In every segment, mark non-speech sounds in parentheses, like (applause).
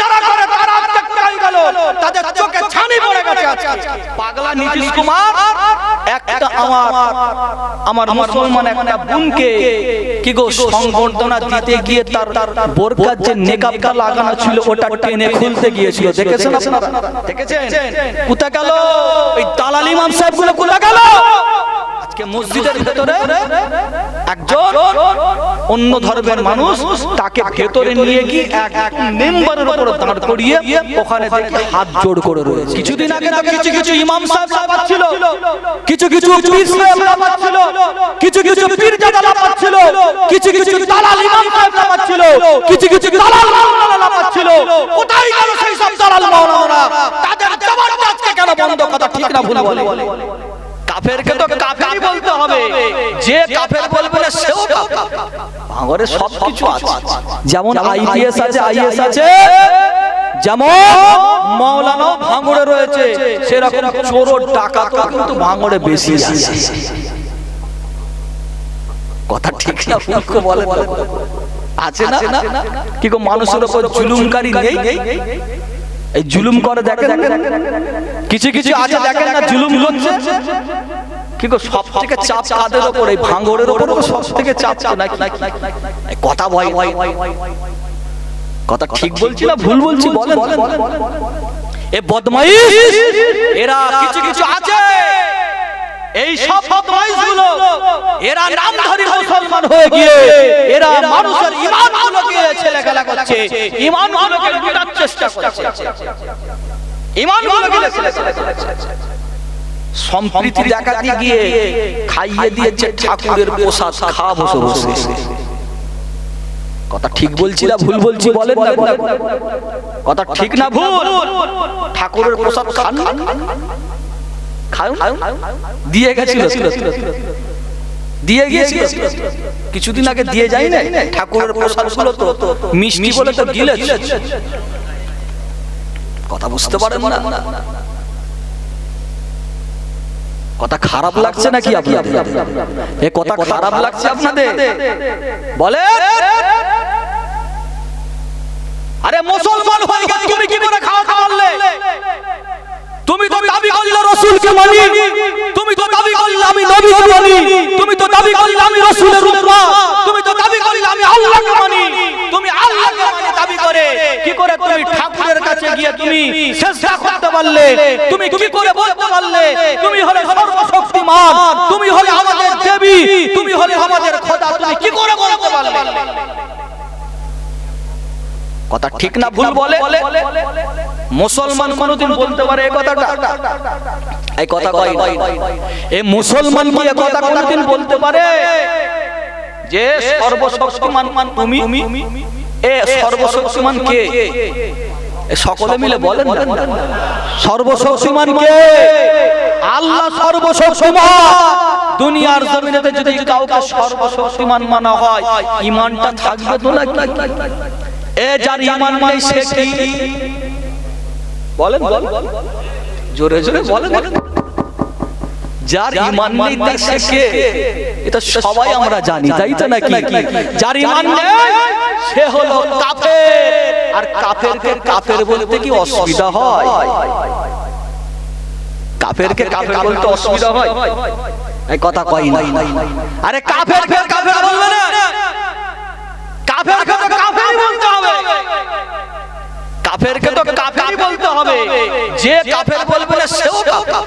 যারা করে, তারা গেল। তাদের চোখে ছানি পড়ে গেছে পাগলা নীতিশ কুমার, একটা আমার আমার মুসলমান একটা বোনকে কি গো সংবর্ধনা দিতে গিয়ে তার তার বোরকার যে নেকাবটা লাগানো ছিল, ওটা টেনে খুলতে গিয়েছিল। দেখেছেন আপনারা? দেখেছেন? গেল? ওই দালাল ইমাম সাহেবগুলো গেল? মসজিদের ভেতরে একজন অন্য ধর্মের মানুষ তাকে ভেতরে নিয়ে গিয়ে এক মেম্বারের উপর দাঁড় করিয়ে ওখানে দেখে হাত জোড় করে রয়েছে। কিছুদিন আগে তো কিছু কিছু ইমাম সাহেব লাফাচ্ছিল কিছু কিছু পীর সাহেব লাফাচ্ছিল কিছু কিছু পীর জাদা লাফাচ্ছিল কিছু কিছু দালাল ইমাম সাহেব লাফাচ্ছিল কিছু কিছু দালাল মাওলানা লাফাচ্ছিল কোথায় গেল সেই সব দালাল মাওলানা? তাদের জবানটা কেন বন্ধ? কথা ঠিক না ভুল বলে। কাফেরকে তো কাফেরই বলতে হবে। যে কাফের বলবে না সেও কাফের। ভাঙরে সব কিছু আছে। যেমন আইপিএস আছে আইএস আছে। যেমন মাওলানা ভাঙড়ে রয়েছে সেরকম চোর ডাকাত কিন্তু ভাঙড়ে বেশি আছে। কথা ঠিক না ভুল বলে আছে না? কি গো মানুষের উপর জুলুমকারী নেই? এই জুলুম করে দেখেন কিছু কিছু আছে দেখেন না, জুলুম করছে? কি গো, সব থেকে চাপ কাদের উপর এই উপর সব থেকে চাপ কথা ভয় কথা ঠিক বলছি না, ভুল বলছি, বলেন এ বদমাইশ! এরা কিছু কিছু আছে। এই সব বদমাইশগুলো এরা নামধারী মুসলমান হয়ে গিয়ে, এরা মানুষের খেলা করছে। ঈমানগুলোকে লুটার চেষ্টা করছে। ঈমানগুলোকে ছেলে খেলা সম্প্রীতি দেখাতে গিয়ে খাইয়ে দিয়েছে ঠাকুরের প্রসাদ খা বসে বসে কথা ঠিক বলছি না ভুল বলছি বলেন না। কথা ঠিক না ভুল। ঠাকুরের প্রসাদ খান। খান। দিয়ে গেছিল দিয়ে গিয়েছিল কিছুদিন আগে দিয়ে যাই না ঠাকুরের প্রসাদগুলো তো। মিষ্টি বলে তো গিলে কথা বুঝতে পারেন না। কথা খারাপ লাগছে নাকি আপনাদের? এ কথা খারাপ লাগছে আপনাদের? বলে? আরে মুসলমান হয়ে গেলে তুমি কি করে খাওয়া খাওয়ালে তুমি তো দাবি করলে রসুলকে মানি তুমি তো দাবি করলে আমি নবীকে মানি তুমি তো দাবি করলে আমি রসুলের উম্মা তুমি তো দাবি করলে আমি আল্লাহকে মানি। তুমি আল্লাহকে মানে দাবি করে। কি করে তুমি ঠাকুরের কাছে গিয়ে তুমি সেজদা করতে পারলে? তুমি কি করে বলতে পারলে? তুমি হলে সর্বশক্তিমান। তুমি হলে আমাদের দেবী। তুমি হলে আমাদের খোদা। তুমি কি করে বলতে পারলে? কথা ঠিক না ভুল বলে মুসলমান কোনদিন বলতে পারে এই কথাটা। এই কথা কই এই মুসলমান কি এই কথা কোনদিন বলতে পারে? যে সর্বশক্তিমান তুমি এ সর্বশক্তিমান কে? সকলে মিলে বলেন না। সর্বশক্তিমান কে? আল্লাহ সর্বশক্তিমান। দুনিয়ার জমিনেতে যদি কাউকে সর্বশক্তিমান মানা হয় ইমানটা থাকবে তো নাকি? এ যার ইমান নেই সে কি? বলেন জোরে জোরে বলেন। যার ইমান নেই তা সে কে? এটা সবাই আমরা জানি তাই তো নাকি? যার ইমান নেই সে হলো কাফের। আর কাফেরকে কাফের বলতে কি অসুবিধা হয়? কাফেরকে কাফের বলতে অসুবিধা হয়? এই কথা কই না। আরে কাফের ফের কাফের বলবে না। কাফেরকে তো কাফেরই বলতে হবে কাফেরকে তো কাফেরই বলতে হবে। যে কাফের বলবে না সেও কাফের।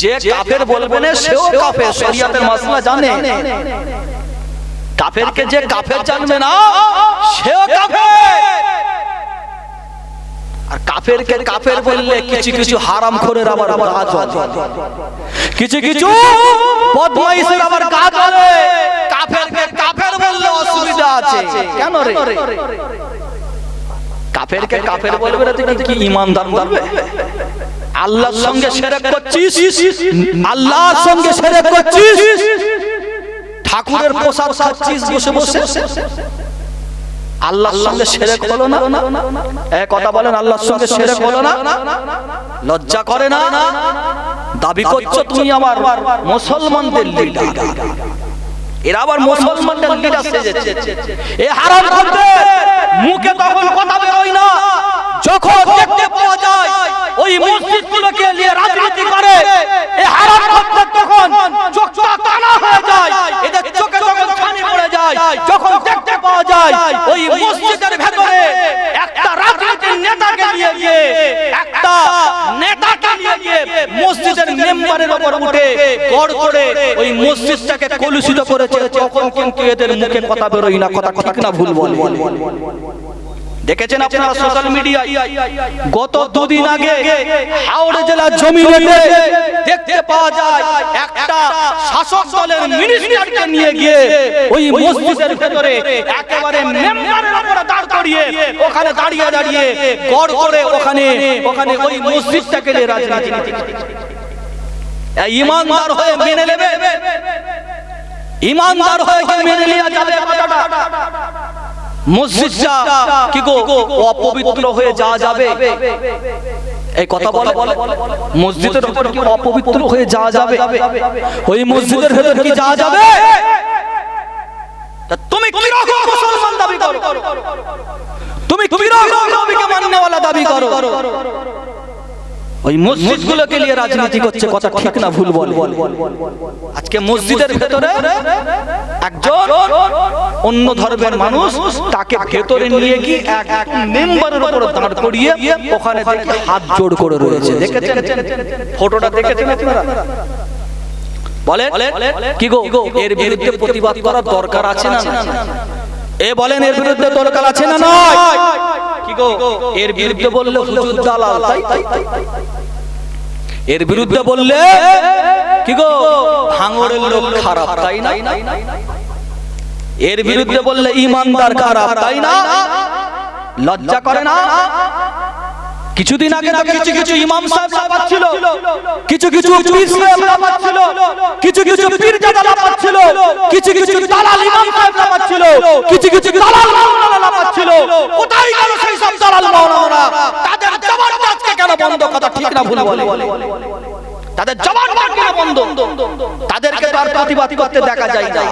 যে কাফের বলবে না সেও কাফের। শরীয়তের মাসলা জানে। কাফেরকে যে কাফের জানবে না সেও কাফের। আর কাফেরকে কাফের বললে কিছু কিছু হারাম খোরের আবার আবার কাজ কিছু কিছু বদমাইশের আবার কাজ হবে কাফেরকে কাফের বললে অসুবিধা আছে। কেন রে? কাফেরকে কাফের বলবে না তুই কি ইমানদার বলবে? আল্লাহর সঙ্গে শিরক করছিস? আল্লাহর সঙ্গে শিরক করছিস? ঠাকুরের প্রসাদ খাচ্ছিস বসে বসে? আল্লাহর সঙ্গে শিরক হলো না? এ কথা বলেন আল্লাহর সঙ্গে শিরক হলো না? লজ্জা করে না? দাবি করছ তুমি আমার মুসলমানদের লিডার এরা আবার মুসলমানদের লিডার সেজেছে। এ হারাম করতে মুখে তখন কথা বেরোয় না। যখন দেখতে পাওয়া যায় ওই মসজিদগুলোকে নিয়ে রাজনীতি করে এই হারাম খদ্দের তখন চোখটা কানা হয়ে যায় এদের চোখে তখন ছানি পড়ে যায় যখন দেখতে পাওয়া যায় ওই মসজিদের ভেতরে একটা রাজনীতির নেতাকে নিয়ে গিয়ে একটা নেতাকে নিয়ে গিয়ে মসজিদের মেম্বারের উপর উঠে গড় করে ওই মসজিদটাকে কলুষিত করেছে, তখন কিন্তু এদের মুখে কথা বেরোয় না, কথা ঠিক না ভুল বলে। দেখেছেন আপনারা সোশ্যাল মিডিয়ায় গত দুদিন আগে হাওড়া জেলার দেখতে পাওয়া যায়, একটা শাসক দলের মিনিস্টারকে নিয়ে গিয়ে ওই মসজিদের ভেতরে একেবারে মেম্বারের উপরে দাঁড় করিয়ে ওখানে দাঁড়িয়ে দাঁড়িয়ে গড় করে ওখানে ওখানে ওই মসজিদটাকে রাজনীতি ইমানদার হয়ে মেনে নেবে। ইমানদার হয়ে মেনে নেওয়া যাবে? মসজিদটা কি গো অপবিত্র হয়ে যাওয়া যাবে? এই কথা বলে মসজিদের উপর কি অপবিত্র হয়ে যাওয়া যাবে? ওই মসজিদের ভেতর কি যাওয়া যাবে? তুমি কি রকম মুসলমান দাবি করো? তুমি কি রকম নবীকে মাননেওয়ালা দাবি করো? ওই মসজিদগুলোকে নিয়ে রাজনীতি করছে কথা ঠিক না ভুল বল। আজকে মসজিদের ভেতরে একজন অন্য ধর্মের মানুষ তাকে ভেতরে নিয়ে গিয়ে এক এক মেম্বারের উপর দাঁড় করিয়ে ওখানে হাত জোড় করে রয়েছে। দেখেছেন? ফটোটা দেখেছেন আপনারা? বলেন কি গো? এর বিরুদ্ধে প্রতিবাদ করার দরকার আছে না? এ বলেন, এর বিরুদ্ধে দরকার আছে না নয়? এর বিরুদ্ধে বললে এর বিরুদ্ধে বললে কি গো? ভাঙড়ের লোক খারাপ, তাই না? এর বিরুদ্ধে বললে ইমানদার খারাপ, তাই না? লজ্জা করে না? কিছুদিন আগে কিছু কিছু ইমাম সাহেব লাফাচ্ছিল কিছু কিছু পীর সাহেব লাফাচ্ছিল কিছু কিছু পীর জাদা লাফাচ্ছিল কিছু কিছু দালাল ইমাম সাহেব লাফাচ্ছিল কিছু কিছু দালাল মাওলানা লাফাচ্ছিল কোথায় গেল সেই সব দালাল মাওলানা তাদের জবান আজকে কেন বন্ধ কথা ঠিক না ভুল বলে তাদের জবান কেন বন্ধ তাদেরকে তো আর প্রতিবাদ করতে দেখা যায় না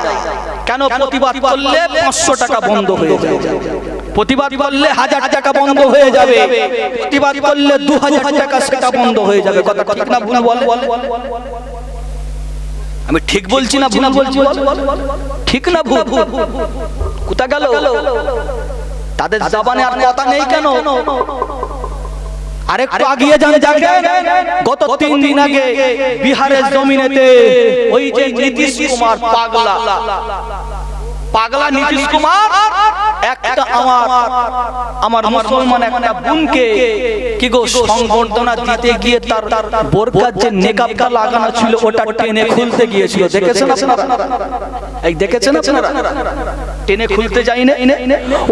কেন প্রতিবাদ করলে পাঁচশো টাকা বন্ধ হয়ে যায় প্রতিবাদ করলে হাজার টাকা বন্ধ হয়ে যাবে। প্রতিবাদ করলে দু হাজার টাকা সেটা বন্ধ হয়ে যাবে। কথা ঠিক না ভুল বলে? আমি ঠিক বলছি না ভুল বলছি ঠিক না ভুল? কোথা গেল? তাদের জবানে আর কথা নেই কেন? আরেকটু আগিয়ে যান দেখেন গত তিন দিন আগে বিহারের জমিনেতে ওই যে নীতিশ কুমার পাগলা। পাগলা নীতিশ কুমার একটা আমার আমার মুসলমান একটা বোনকে কি গো সংবর্ধনা দিতে গিয়ে তার তার বোরকার যে নেকাবটা লাগানো ছিল ওটা টেনে খুলতে গিয়েছিল দেখেছেন আপনারা? এই দেখেছেন আপনারা? টেনে খুলতে যাই না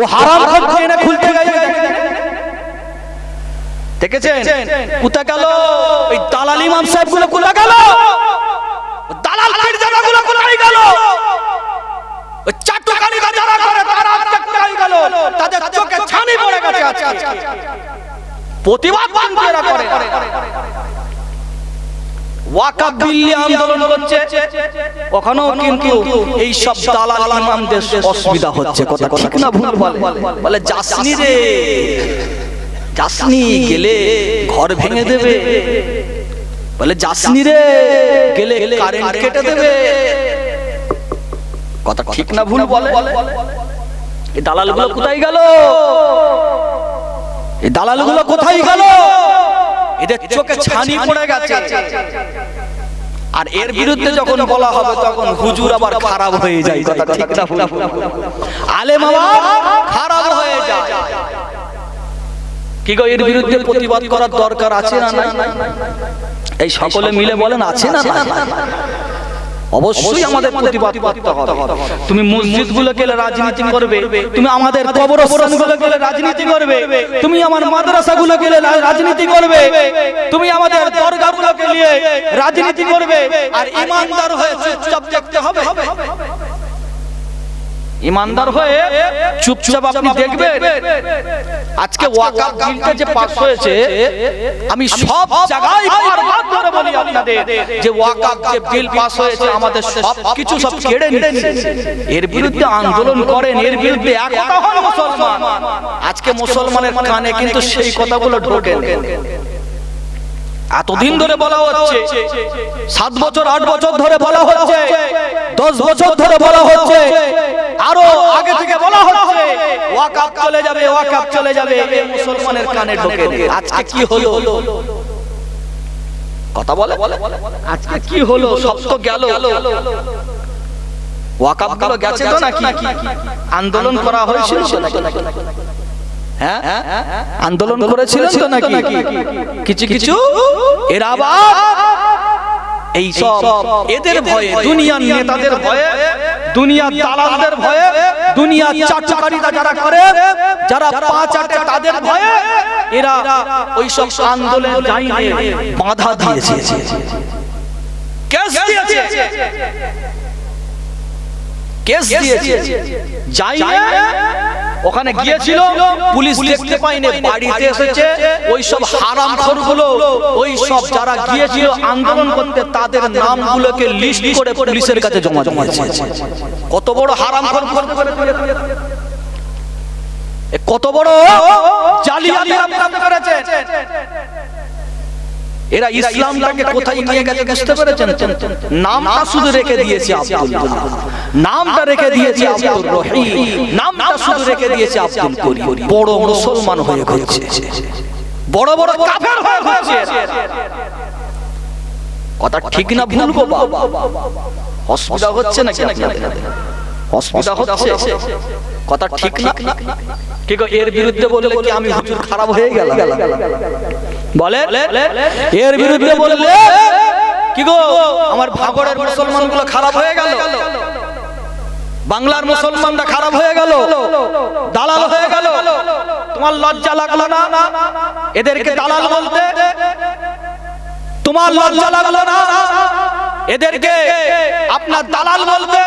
ও হারাম টেনে খুলতে গেছে। দেখেছেন? কোথা গেল? ওই দালাল ইমাম সাহেবগুলো কোথা গেল? দালাল জায়গাগুলো কোথায় গেল? প্রতিবাদ আন্দোলন কিন্তু এই সব অসুবিধা কথা বলে? রে। ঘর ভেঙে দেবে। বলে, যাসনি রে। গেলে কারেন্ট কেটে দেবে। কথা ঠিক না ভুল বলে এই দালালগুলো কোথায় গেল এই দালালগুলো কোথায় গেল এদের চোখে ছানি পড়ে গেছে আর এর বিরুদ্ধে যখন বলা হবে তখন হুজুর আবার খারাপ হয়ে যায় কথা ঠিক না ভুল আলেম আবার খারাপ হয়ে যায় কি গো এর বিরুদ্ধে প্রতিবাদ করার দরকার আছে না নাই এই সকলে মিলে বলেন আছে না না অবশ্যই আমাদের প্রতিবাদ করতে হবে। তুমি মসজিদগুলো গেলে রাজনীতি করবে। তুমি আমাদের কবরস্থানগুলো গেলে রাজনীতি করবে। তুমি আমার মাদ্রাসাগুলো গেলে রাজনীতি করবে। তুমি আমাদের দরগাগুলোকে নিয়ে রাজনীতি করবে। আর ইমানদার হয়ে চুপচাপ দেখতে হবে। ইমানদার হয়ে চুপচাপ আপনি দেখবেন। আজকে ওয়াকাফ বিলটা যে পাস হয়েছে আমি সব জায়গায় বারবার ধরে বলি আপনাদের যে ওয়াকাফ যে বিল পাস হয়েছে আমাদের সব কিছু সব কেড়ে নিচ্ছে। এর বিরুদ্ধে আন্দোলন করেন এর বিরুদ্ধে একতা হন মুসলমান। আজকে মুসলমানের কানে কিন্তু সেই কথাগুলো ঢোকে। এতদিন ধরে বলা হচ্ছে, সাত বছর, আট বছর ধরে বলা হচ্ছে, দশ বছর ধরে বলা হচ্ছে, আরও আগে থেকে বলা হচ্ছে ওয়াকাপ চলে যাবে ওয়াকাপ চলে যাবে মুসলমানের কানে ঢোকে আজকে কি হলো? কথা বলে? আজকে কি হলো? সব তো গেল। ওয়াকাপগুলো গেছে তো নাকি? আন্দোলন করা হয়েছিল? হ্যাঁ? আন্দোলন করেছিলেন তো নাকি? কিছু কিছু? এরা আবার এই সব এদের ভয়ে দুনিয়ার নেতাদের ভয়ে দুনিয়ার দালালদের ভয়ে দুনিয়ার চাটুকারিতা যারা করে যারা পাঁচ আটে তাদের ভয়ে এরা ওই সব আন্দোলন বাধা দিয়েছে। কেস দিয়েছে। কেস দিয়েছে যাই ওখানে গিয়েছিল পুলিশ দেখতে পাইনি বাড়িতে এসেছে ওই সব হারাম খোরগুলো ওই সব যারা গিয়েছিল আন্দোলন করতে তাদের নামগুলোকে লিস্ট করে পুলিশের কাছে জমা জমা কত বড় হারাম খোর কত বড় জালিয়াতি করেছে এরা ইসলামটাকে কোথায় নিয়ে গেছে বুঝতে পেরেছেন নামটা শুধু রেখে দিয়েছে আব্দুল্লাহ নামটা রেখে দিয়েছে আব্দুর রহিম। নামটা শুধু রেখে দিয়েছে আব্দুল করিম। বড় মুসলমান হয়ে ঘুরছে বড় বড় কাফের হয়ে ঘুরছে কথা ঠিক না ভুল গো বাবা। অসুবিধা হচ্ছে না কি অসুবিধা হচ্ছে? কথা ঠিক না? কি এর বিরুদ্ধে বললে কি আমি হুজুর খারাপ হয়ে গেলাম? বলে এর বিরুদ্ধে বললে কি গো? আমার ভাগড়ের মুসলমানগুলো। খারাপ হয়ে গেল। বাংলার মুসলমানরা খারাপ হয়ে গেল। দালাল হয়ে গেল। তোমার লজ্জা লাগল না? এদেরকে দালাল বলতে? তোমার লজ্জা লাগল না? এদেরকে আপনার দালাল বলতে?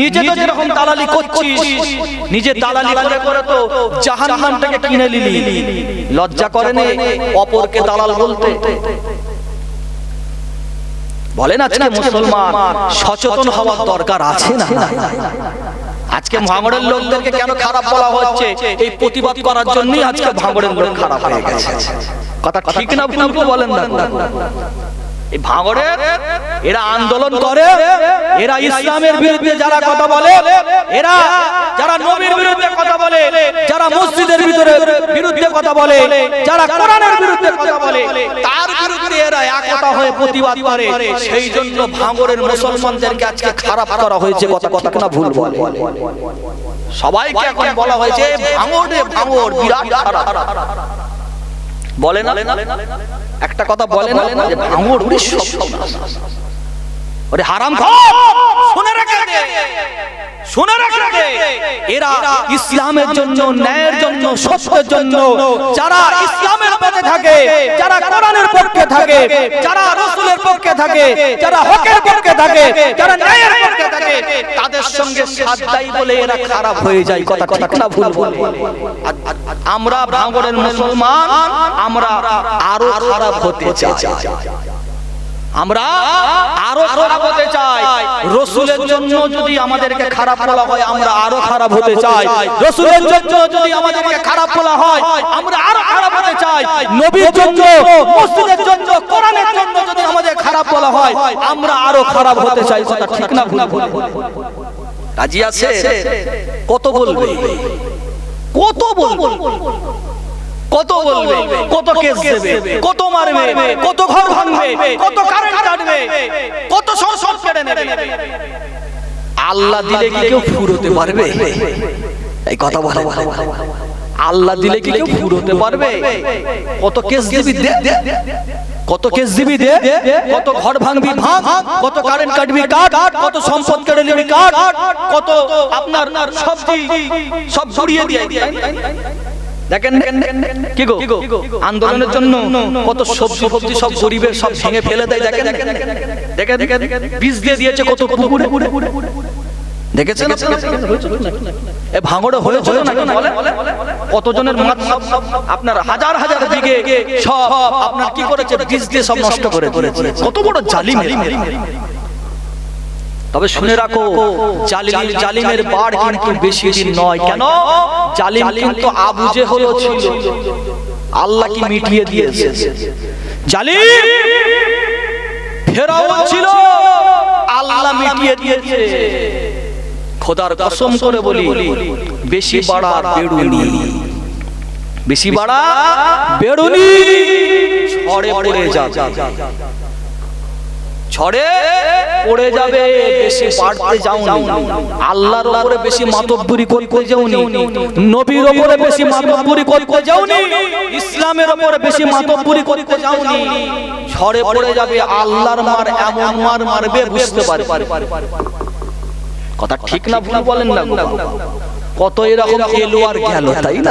নিজে তো যেরকম দালালি করছিস নিজে দালালি করে করে তো জাহান্নামটাকে কিনে নিলি। লজ্জা করে নে অপরকে দালাল বলতে। বলেন আজকে মুসলমান সচেতন হওয়ার দরকার আছে না? আজকে ভাঙড়ের লোকদেরকে কেন খারাপ বলা হচ্ছে এই প্রতিবাদ করার জন্যই আজকে ভাঙড়ের লোক খারাপ হয়ে গেছে। কথা ঠিক না ভুল বলেন না এই ভাঙড়ের এরা আন্দোলন করে এরা ইসলামের বিরুদ্ধে যারা কথা বলে এরা যারা নবীর বিরুদ্ধে কথা বলে যারা মসজিদের ভিতরে বিরুদ্ধে কথা বলে যারা কোরআনের বিরুদ্ধে কথা বলে তার বিরুদ্ধে এরা একতা হয়ে প্রতিবাদ করে সেই জন্য ভাঙড়ের মুসলমানদেরকে আজকে খারাপ করা হয়েছে কথা কথা না ভুল বলে। সবাইকে এখন বলা হয়েছে ভাঙড়ে ভাঙড় বিরাট খারাপ। বলে না? একটা কথা বলে না? ভাঙড় সব। ওরে হারাম খাও শুনে রেখে দে। শুনে রেখে দে। এরা ইসলামের জন্য, ন্যায়ের জন্য, সত্যের জন্য, যারা ইসলামের পথে থাকে, যারা কোরআনের পক্ষে থাকে, যারা পক্ষে থাকে, যারা হকের পক্ষে থাকে, যারা ন্যায়ের পক্ষে থাকে, তাদের সঙ্গে বলে এরা খারাপ হয়ে যায়। কথা ঠিক না ভুল বলে। আমরা ভাঙড়ের মুসলমান, আমরা আরও খারাপ হতে চাই। আমরা আরও খারাপ হতে চাই। রসুলের জন্য যদি আমাদেরকে খারাপ বলা হয়, আমরা আরও খারাপ হতে চাই। রসুলের জন্য যদি আমাদেরকে খারাপ বলা হয়, আমরা আরও খারাপ হতে চাই। নবীর জন্য, মসজিদের জন্য, কোরআনের জন্য যদি আমাদের খারাপ বলা হয়, আমরা আরও খারাপ হতে চাই। কথা ঠিক না ভুল? রাজি আছে? কত বলবে? কত বলবে? কত বলবে? কত কেস দেবে? কত মারবে? কত ঘর ভাঙবে? কত কারেন্ট কাটবে? কত সংসদ কেড়ে নেবে? আল্লাহ দিলে কি কেউ ফুরোতে পারবে? এই কথা বলা। আল্লাহ দিলে কি কেউ ফুরোতে পারবে? কত কেস দিবি দে? কত কেস দিবি দে? কত ঘর ভাঙবি ভাঙ কত কারেন্ট কাটবি কাট কত সম্পদ কেড়ে নিবি কাট কত আপনার সবজি? সব ছড়িয়ে দিয়ে দিয়ে আন্দোলনের জন্য কত সব ফেলে দেয় দিয়ে এ ভাঙড়ে নাকি কতজনের আপনার হাজার হাজার দিকে সব আপনার কি করেছে? বীজ দিয়ে সব নষ্ট করে কত বড় জালিম তবে শুনে রাখো জালিম জালিমের বাড় কিন্তু বেশি দিন নয়। কেন? জালিম কিন্তু আবু জেহেল ছিল। আল্লাহ কি মিটিয়ে দিয়েছে? জালিম! ফেরাও ছিল। আল্লাহ মিটিয়ে দিয়েছে। খোদার কসম করে বলি বেশি বাড়া বেড়ুনি বেশি বাড়া বেড়ুনি ছড়ে পড়ে যাবে। ছড়ে পড়ে যাবে বেশি বাড়তে যাওনি। আল্লাহর উপরে বেশি মাতব্বরি করতে যাওনি। নবীর উপরে বেশি মাতব্বরি করতে যাওনি। ইসলামের উপরে বেশি মাতব্বরি করতে যাওনি। ছড়ে পড়ে যাবে আল্লাহর মার এমন মার মারবে বুঝতে পারবে। কথা ঠিক না ভুল বলেন না কত এরকম এলো আর গেল তাই না?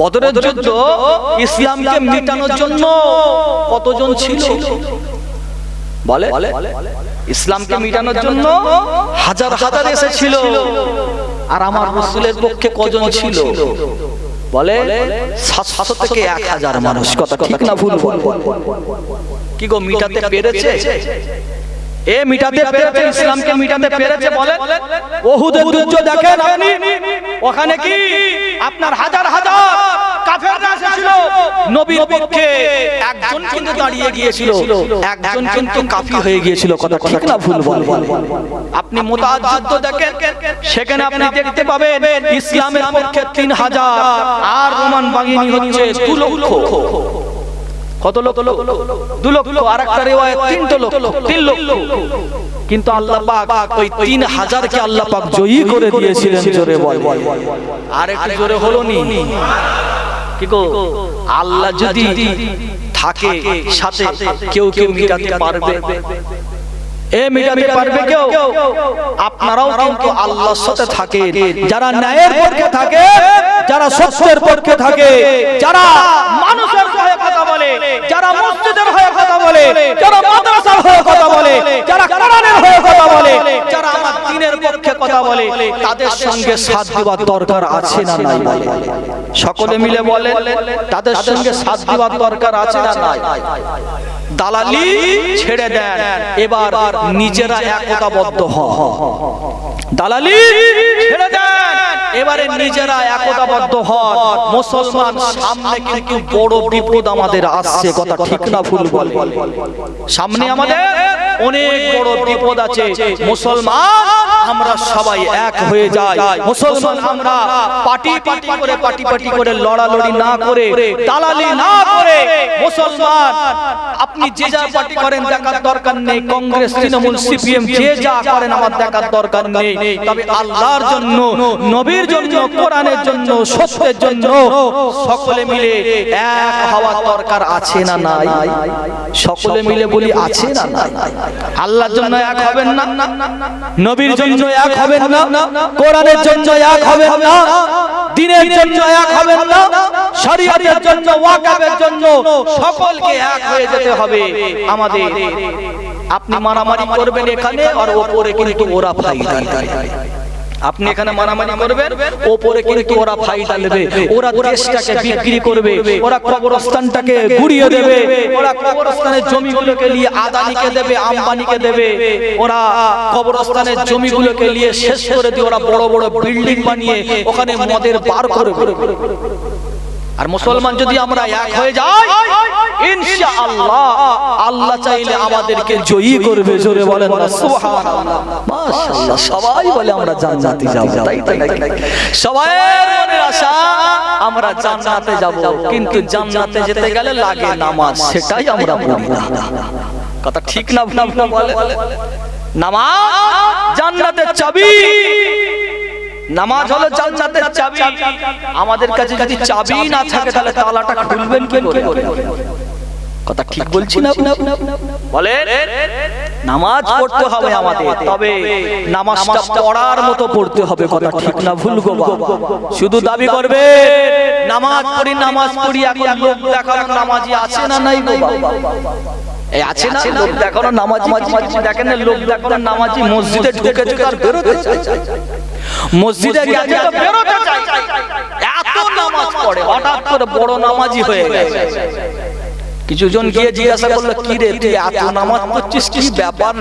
বদরের যুদ্ধ ইসলামকে মিটানোর জন্য কতজন ছিল? বলে ইসলামকে মিটানোর জন্য হাজার হাজার এসেছিল। আর আমার রসুলের পক্ষে কজন ছিল? বলে সাতশো থেকে এক হাজার মানুষ। কথা ঠিক না ভুল? বল কি গো মিটাতে পেরেছে? এ মিটাতে পেরেছে ইসলামকে মিটাতে পেরেছে বলে? ওহুদের যুদ্ধ দেখেন আপনি। ওখানে কি? আপনার হাজার হাজার কাফেররা এসেছিল নবীর পক্ষে। একজন কিন্তু দাঁড়িয়ে গিয়েছিল একজন কিন্তু কাফি হয়ে গিয়েছিল কথা ঠিক না ভুল বল। আপনি দেখেন সেখানে আপনি দেখতে পাবেন ইসলামের পক্ষে তিন হাজার আর রোমান বাহিনী হচ্ছে দু লক্ষ। কত লোক দু লক্ষ। আর একটা রেওয়ায় তিনটে লোক তিন লোক কিন্তু আল্লাহ পাক ওই তিন হাজারকে আল্লাহ পাক জয়ী করে দিয়েছিলেন জোরে বল। আর একটু জোরে হলো নি? কি গো? আল্লাহ যদি থাকে, সাথে কেউ কেউ মিটাতে পারবে। এ মিটাতে পারবে কেউ? আপনারাও কিন্তু আল্লাহর সাথে থাকে যারা ন্যায়ের পক্ষে থাকে যারা সত্যের পক্ষে থাকে যারা মানুষের হয়ে কথা বলে যারা মসজিদের হয়ে কথা বলে যারা মাদ্রাসার হয়ে কথা বলে যারা কোরআনের হয়ে কথা বলে যারা আমার দ্বীনের পক্ষে কথা বলে তাদের সঙ্গে সাথ দেওয়ার দরকার আছে না নাই? বলে সকলে মিলে বলেন তাদের সঙ্গে সাথ দেওয়ার দরকার আছে না নাই? দালালি ছেড়ে দেন। এবার নিজেরা একতাবদ্ধ হন। দালালি ছেড়ে দেন। এবারে নিজেরা একতাবদ্ধ হন। মুসলমান সামনে কিন্তু বড় বিপদ আমাদের আসছে, কথা ঠিক না ভুল সামনে আমাদের অনেক বড় বিপদ আছে। মুসলমান, আমরা সবাই এক হয়ে যাই। মুসলমান, আমরা পার্টি পার্টি করে, পার্টি পার্টি করে, লড়ালড়ি না করে, দালালি না করে, মুসলমান, আপনি যে যা পার্টি করেন দেখার দরকার নেই। কংগ্রেস, তৃণমূল, সিপিএম, যে যা করেন আমার দেখার দরকার নেই। তবে আল্লাহর জন্য, নবীর জন্য, কোরআনের জন্য, সত্যের জন্য সকলে মিলে এক হওয়ার দরকার আছে না নাই? সকলে মিলে বলি আছে না নাই? আল্লাহর জন্য এক হবেন না? নবীর জন্য এক হবেন না? কোরআনের জন্য এক হবেন না? দিনের জন্য এক হবেন না? শরীয়তের জন্য, ওয়াকাবের জন্য সকলকে এক হয়ে যেতে হবে। আমাদের। আপনি মারামারি করবেন এখানে আর ওপরে কিন্তু ওরা নেয় আপনি এখানে মারামারি করবেন, ওপরে কিন্তু ওরা ফায়দা নেবে ওরা দেশটাকে বিক্রি করবে, ওরা কবরস্থানটাকে ঘুরিয়ে দেবে, ওরা কবরস্থানের জমিগুলোকে নিয়ে আদানিকে দেবে, আম্বানিকে দেবে। ওরা কবরস্থানের জমিগুলোকে নিয়ে শেষ করে দিয়ে ওরা বড় বড় বিল্ডিং বানিয়ে ওখানে মদের বার করবে। আর মুসলমান যদি আমরা এক হয়ে যাই ইনশাআল্লাহ আল্লাহ চাইলে আমাদেরকে জয়ী করবে জোরে বলেন না সুবহানাল্লাহ। মাশাআল্লাহ সবাই বলে আমরা জান্নাতে যাব তাই তাই সবাইয়ের মনের আশা আমরা জান্নাতে যাব। কিন্তু জান্নাতে যেতে গেলে লাগে নামাজ। সেটাই আমরা পড়ি না কথা ঠিক না বলে? নামাজ জান্নাতের চাবি। নামাজ হলো জান্নাতের চাবি। আমাদের কাছে যদি চাবি না থাকে তাহলে তালাটা খুলবেন কি করে কথা ঠিক বলছি না? বলে নামাজ পড়তে হবে আমাদের তবে নামাজটা পড়ার মতো পড়তে হবে কথা ঠিক না? ভুল গো বাবা। শুধু দাবি করবে নামাজ পড়ি নামাজ পড়ি এখন লোক দেখানো নামাজি আছে না নাই গো বাবা? আছে না? লোক দেখানো নামাজি দেখেন না লোক দেখানো নামাজি মসজিদে ঢুকে ঢুকে আর বেরোতে চায়। মসজিদে গেছে তো বেরোতে চায়। এত নামাজ পড়ে হঠাৎ করে বড় নামাজি হয়ে গেছে। কিছু জন গিয়ে জিজ্ঞাসা করল কি রে তুই এত নামাজ পড়ছিস? কি ব্যাপার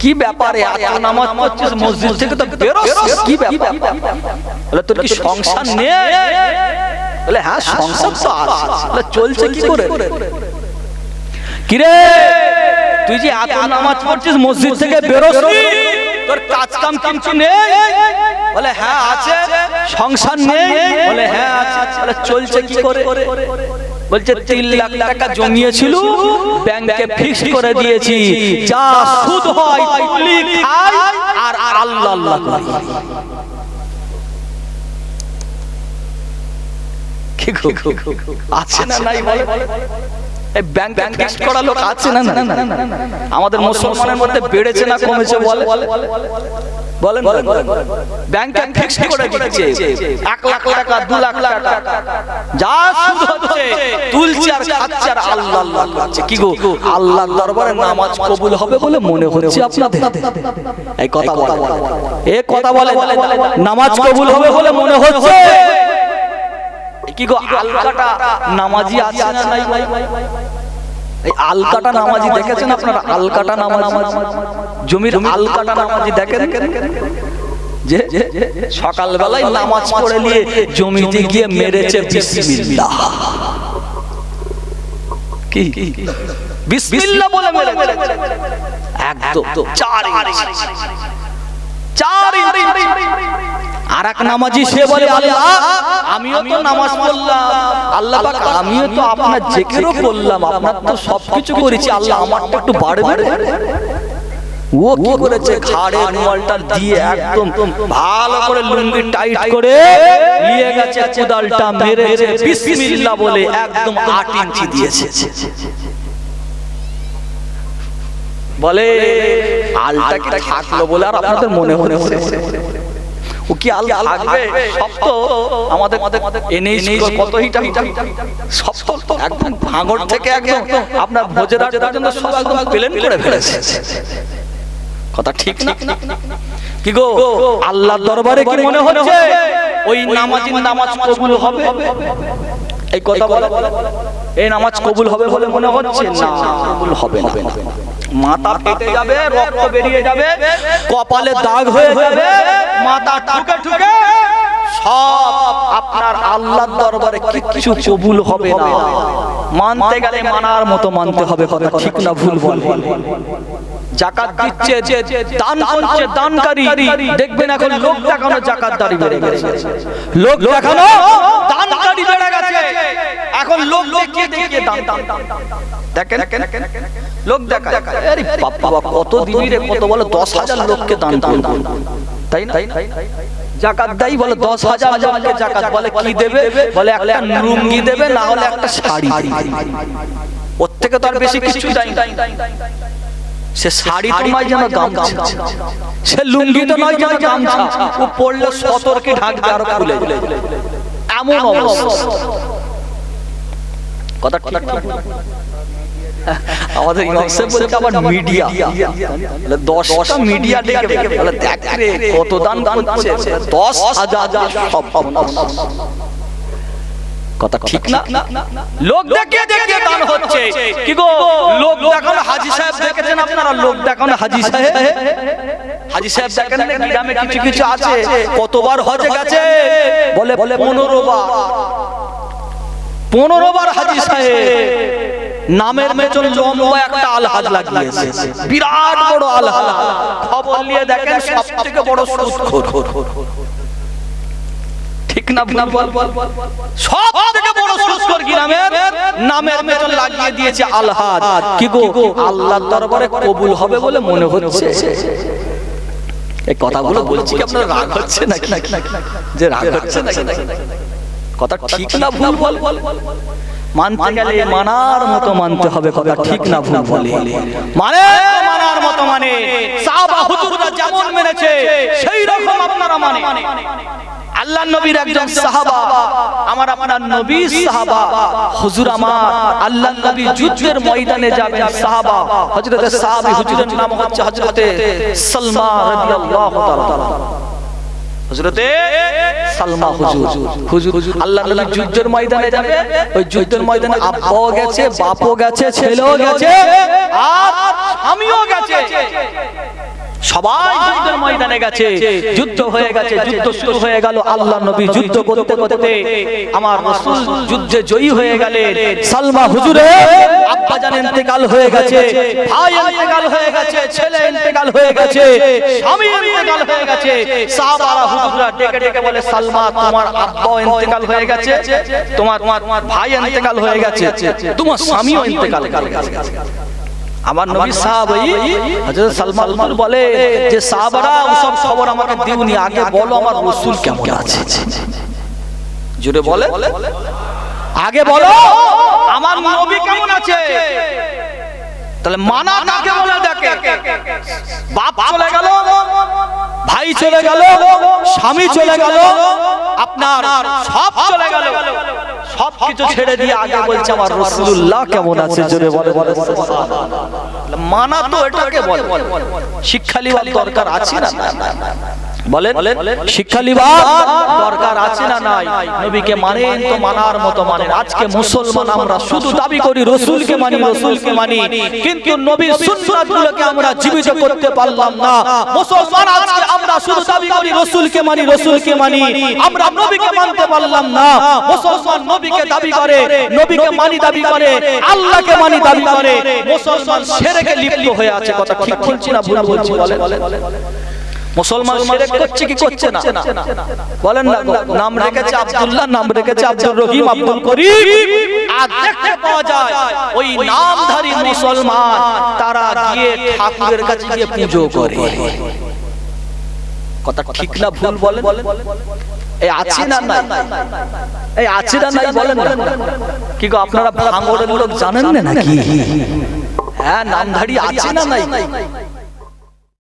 কি ব্যাপারে এত নামাজ পড়ছিস? মসজিদ থেকে তো বেরোস। কি ব্যাপার? বলে তোর কি সংসার নেই? বলে হ্যাঁ সংসার তো আছে। চলছে কি করে? কি রে তুই যে এত নামাজ পড়ছিস মসজিদ থেকে বেরোস তোর কাজ কাম কিছু নেই? বলে হ্যাঁ আছে। সংসার নেই? বলে হ্যাঁ আছে। বলে চলছে কি করে? বলছে তিন লাখ টাকা জমিয়েছিল। ব্যাংকে ফিক্স করে দিয়েছি। যা সুদ হয় তুলি খাই আর আর আল্লাহ আল্লাহ করি? আছে না নাই বলে? এই ব্যাংক করা লোক আছে না না আমাদের মুসলমানের মধ্যে বেড়েছে না কমেছে বলে বলেন বলেন ব্যাংকে ফিক্স করে দিচ্ছে এক লাখ টাকা দু লাখ টাকা যা সুদ হচ্ছে তুলছে আর খাচ্ছে আর আল্লাহ আল্লাহ করছে কি গো আল্লাহর দরবারে নামাজ কবুল হবে বলে মনে হচ্ছে আপনাদের এই কথা বলে এই কথা বলে নামাজ কবুল হবে বলে মনে হচ্ছে কি গো আলকাটা নামাজি আছে না নাই? এই আলকাটা নামাজি দেখেছেন আপনারা? আলকাটা নামাজি। জমির আলকাটা নামাজি দেখেন? যে সকালবেলায় নামাজ পড়ে নিয়ে জমিতে গিয়ে মেরেছে বিসমিল্লাহ। কি? বিসমিল্লাহ বলে মেরেছে। একদম। চার চার ইঞ্চি। আর এক নামাজি সে বলে আল্লাহ আমিও তো নামাজ পড়লাম। আল্লাহ পাক আমিও তো আপনার জেকেরও করলাম। আপনার তো সবকিছু করেছি। আল্লাহ আমারটা একটু বাড়বে। ও কি করেছে? ঘাড়ে রুমালটা দিয়ে একদম ভালো করে লুঙ্গি টাইট করে নিয়ে গেছে কোদালটা মেরেছে বিসমিল্লাহ বলে একদম আট ইঞ্চি দিয়েছে। বলে আলটা কি থাকল বলে আর আপনাদের মনে মনে হচ্ছে? ও কি আল থাকবে? সব তো আমাদের এনএইচ কত হিটা সব তো একদম ভাঙর থেকে একদম আপনার ভোজের পর্যন্ত সব একদম প্লেন করে ফেলেছে। কথা ঠিক না কি গো? আল্লাহর দরবারে কি মনে হচ্ছে? ওই নামাজির নামাজ কবুল হবে? এই কথা বলে এই নামাজ কবুল হবে বলে মনে হচ্ছে? না কবুল হবে না। মাথা ফেটে যাবে রক্ত বেরিয়ে যাবে কপালে দাগ হয়ে যাবে মাথা ঠুকে ঠুকে। সব আপনার আল্লাহর দরবারে কিছু কবুল হবে না। মানতে গেলে মানার মতো মানতে হবে কথা ঠিক না ভুল বল। জাকাত দিচ্ছে, দান করছে, দানকারী। দেখবেন এখন লোক দেখানো জাকাত দাঁড়ি বেড়ে গেছে। লোক দেখানো দানকারী বেড়ে গেছে। এখন লোক দেখিয়ে দেখিয়ে দান দান। দেখেন লোক দেখা আরে বাবা কত দিবি রে কত বলে দশ হাজার লোককে দান দান তাই না? জাকাত দেয় বলে দশ হাজার লোককে জাকাত বলে কি দেবে? বলে একটা লুঙ্গি দেবে না হলে একটা শাড়ি ওর থেকে তো আর বেশি কিছু না। সে শাড়ি তো নয় যেন গামছা। সে লুঙ্গি তো নয় যেন গামছা। ও পড়লে সতর্কে ঢাকবে আর খুলে এমন অবস্থা। কথা কথা (laughs) আমাদের ইমাম বলছে আবার মিডিয়া দশটা মিডিয়া ডেকে বলে দেখ রে কত দান করছে? দশ হাজার সব কথা ঠিক না? লোক দেখিয়ে দেখিয়ে দান হচ্ছে। কি গো? লোক দেখানো হাজি সাহেব দেখেছেন আপনারা? লোক দেখানো হাজি সাহেব? হাজি সাহেব দেখেন না গ্রামে কিছু কিছু আছে। কতবার হজে গেছে? বলে বলে পনেরো বার। পনেরো বার। হাজি সাহেব। নামের মেচন লম্বা একটা আলহাজ লাগিয়েছে। বিরাট বড় আলহাজ। খবর নিয়ে দেখেন সব থেকে বড় সুদখোর ঠিক না বল সব থেকে বড় সুদখোর নামের? নামের পেছন লাগিয়ে দিয়েছে আলহাদ কি গো? আল্লাহর দরবারে কবুল হবে বলে মনে হচ্ছে? এই কথাগুলো বলছি কি আপনার রাগ হচ্ছে নাকি? যে রাগ হচ্ছে নাকি? কথা ঠিক না ভুল বল বল বল। মানতে গেলে মানার মতো মানতে হবে কথা ঠিক না ভুল বলে। মানে মানার মতো মানে সাহাবা হুজুররা যেমন মেনেছে সেই রকম আপনারা মানে আল্লাহ নবীর একজন সাহাবা আমার আপনার নবী সাহাবা। হুজুর আমার আল্লাহ নবী যুদ্ধের ময়দানে যাবেন সাহাবা। হযরতে সাহাবী হুজুরের নাম হচ্ছে হযরতে সালমা রাদিয়াল্লাহু তাআলা। সালমা হুজুর। হুজুর। আল্লাহ নবী যুদ্ধের ময়দানে যাবে ওই যুদ্ধের ময়দানে আব্বাও গেছে বাপও গেছে ছেলেও গেছে আর আমিও গেছে। সবাই যুদ্ধের ময়দানে গেছে। যুদ্ধ হয়ে গেছে যুদ্ধ শুরু হয়ে গেল আল্লাহ নবী যুদ্ধ করতে করতে আমার রাসূল যুদ্ধে জয়ী হয়ে গেলেন। সালমা হুজুরে আব্বা জান ইন্তেকাল হয়ে গেছে ভাই ইন্তেকাল হয়ে গেছে ছেলে ইন্তেকাল হয়ে গেছে স্বামী ইন্তেকাল হয়ে গেছে। সাহাবারা ডেকে ডেকে বলে সালমা তোমার আব্বাও ইন্তেকাল হয়ে গেছে তোমার তোমার ভাই ইন্তেকাল হয়ে গেছে তোমার স্বামীও ইন্তেকাল হয়ে গেছে। আমার নবী সাহাবাই হযরত সালমান বলে যে সাহাবারা ওসব খবর আমাকে দিওনি আগে বলো আমার রাসূল কেমন আছে? জোরে বলে। আগে বলো। আমার নবী কেমন আছে? তাহলে মানা কাকে বলে দেখে বাপ চলে গেল ভাই চলে গেল স্বামী চলে গেল আপনার সব চলে গেল। সব কিছু ছেড়ে দিয়ে আগে বলছে আমার রাসূলুল্লাহ কেমন আছে? জোরে বলে বলে মানা তো এটাকে বলে। শিক্ষা দরকার আছে না? বলেন শিক্ষা লিবার দরকার আছে না নাই? নবীকে মানেন তো মানার মতো মানেন। আজকে মুসলমান আমরা শুধু দাবি করি রসুলকে মানি রসুলকে মানি। কিন্তু নবীর সুন্নাতগুলোকে আমরা জীবিত করতে পারলাম না। মুসলমান আজকে আমরা শুধু দাবি করি রসুলকে মানি রসুলকে মানি। আমরা নবীকে মানতে পারলাম না। মুসলমান নবীকে দাবি করে নবীকে মানি দাবি করে আল্লাহকে মানি দাবি করে। মুসলমান সেরেকে লিপ্ত হয়ে আছে কথা ঠিক বলছি না ভুল বলছি বলেন মুসলমান শিরক করছে কি করছে না? বলেন না নাম রেখেছে আব্দুল্লাহ নাম রেখেছে আব্দুর রহিম আব্দুল করিম। আর দেখতে পাওয়া যায় ওই নামধারী মুসলমান তারা গিয়ে ঠাকুরের কাছে গিয়ে পুজো করে। কথা ঠিক না ভুল বলেন? এই আছে না নাই? এই আছে না নাই বলেন কি গো আপনারা ভাঙড়ের লোক জানেন না নাকি? হ্যাঁ নামধারী আছে না নাই?